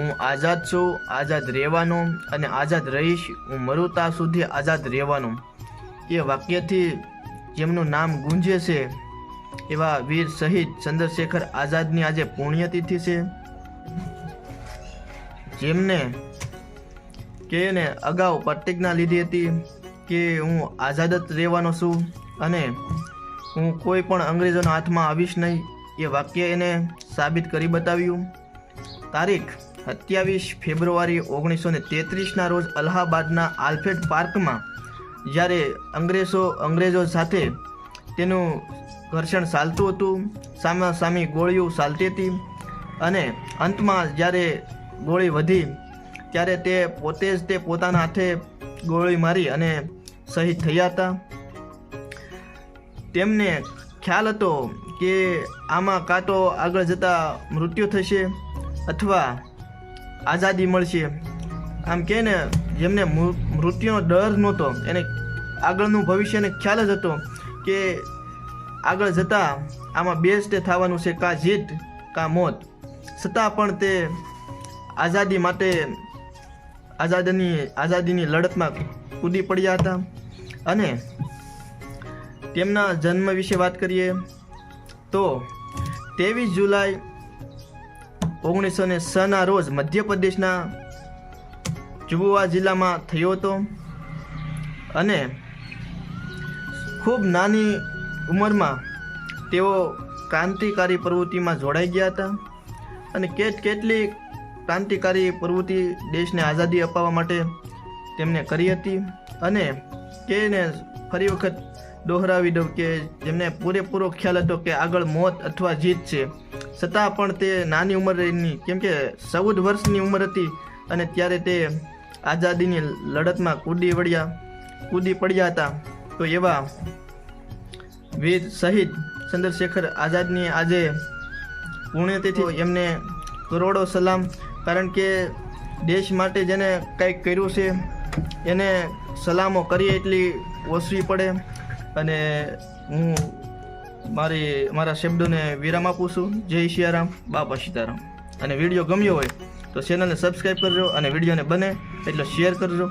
હું આઝાદ છું, આઝાદ રહેવાનો અને આઝાદ રહીશ, હું મરું ત્યાં સુધી આઝાદ રહેવાનો. એ વાક્યથી જેમનું નામ ગુંજે છે, એવા વીર શહીદ ચંદ્રશેખર આઝાદની આજે પુણ્યતિથિ છે. જેમને કે એને અગાઉ પ્રતિજ્ઞા લીધી હતી કે હું આઝાદ જ રહેવાનો છું અને હું કોઈ પણ અંગ્રેજોના હાથમાં આવીશ નહીં. એ વાક્ય એને સાબિત કરી બતાવ્યું. તારીખ સત્યાવીસ ફેબ્રુઆરી ઓગણીસો ને તેત્રીસના રોજ અલ્હાબાદના આલ્ફેડ પાર્કમાં જ્યારે અંગ્રેજો અંગ્રેજો સાથે તેનું ઘર્ષણ ચાલતું હતું સામા સામી ગોળીઓ ચાલતી હતી અને અંતમાં જ્યારે ગોળી વધી, ત્યારે તે પોતે જ તે પોતાના હાથે ગોળી મારી અને શહીદ થયા હતા. તેમને ખ્યાલ હતો કે આમાં કાં તો આગળ જતાં મૃત્યુ થશે અથવા આઝાદી મળશે. આમ કે ને જેમને મૃત્યુનો ડર નહોતો, એને આગળનું ભવિષ્યને ખ્યાલ જ હતો કે આગળ જતાં આમાં બેસ્ટ થવાનું છે કાં જીત, કાં મોત. છતાં પણ તે આઝાદી માટે આઝાદની, આઝાદીની લડતમાં કૂદી પડ્યા હતા. અને તેમના જન્મ વિશે વાત કરીએ તો, ત્રેવીસ જુલાઈ ઓગણીસો ને છના રોજ મધ્યપ્રદેશના જુબુવા જિલ્લામાં થયો હતો. અને ખૂબ નાની ઉંમરમાં તેઓ ક્રાંતિકારી પ્રવૃત્તિમાં જોડાઈ ગયા હતા. અને કેટ કેટલી ક્રાંતિકારી પ્રવૃત્તિ દેશને આઝાદી અપાવવા માટે તેમણે કરી હતી અને તેને ફરી વખત દોહરાવી દઉં કે જેમને પૂરેપૂરો ખ્યાલ હતો કે આગળ મોત અથવા જીત છે. છતાં પણ તે નાની ઉંમરની, કેમ કે ચૌદ વર્ષની ઉંમર હતી અને ત્યારે તે આઝાદીની લડતમાં કૂદી વળ્યા, કૂદી પડ્યા હતા. તો એવા વીર શહીદ ચંદ્રશેખર આઝાદની આજે પુણ્યતિથી એમને કરોડો સલામ. કારણ કે દેશ માટે જેને કંઈક કર્યું છે, એને સલામો કરીએ એટલી ઓછવી પડે. અને હું મારી, મારા શબ્દોને વિરામ આપું છું. જય સિયારામ બાપા સીતારામ. અને વીડિયો ગમ્યો હોય તો ચેનલને સબસ્ક્રાઈબ કરજો અને વિડીયોને બને એટલો શેર કરજો.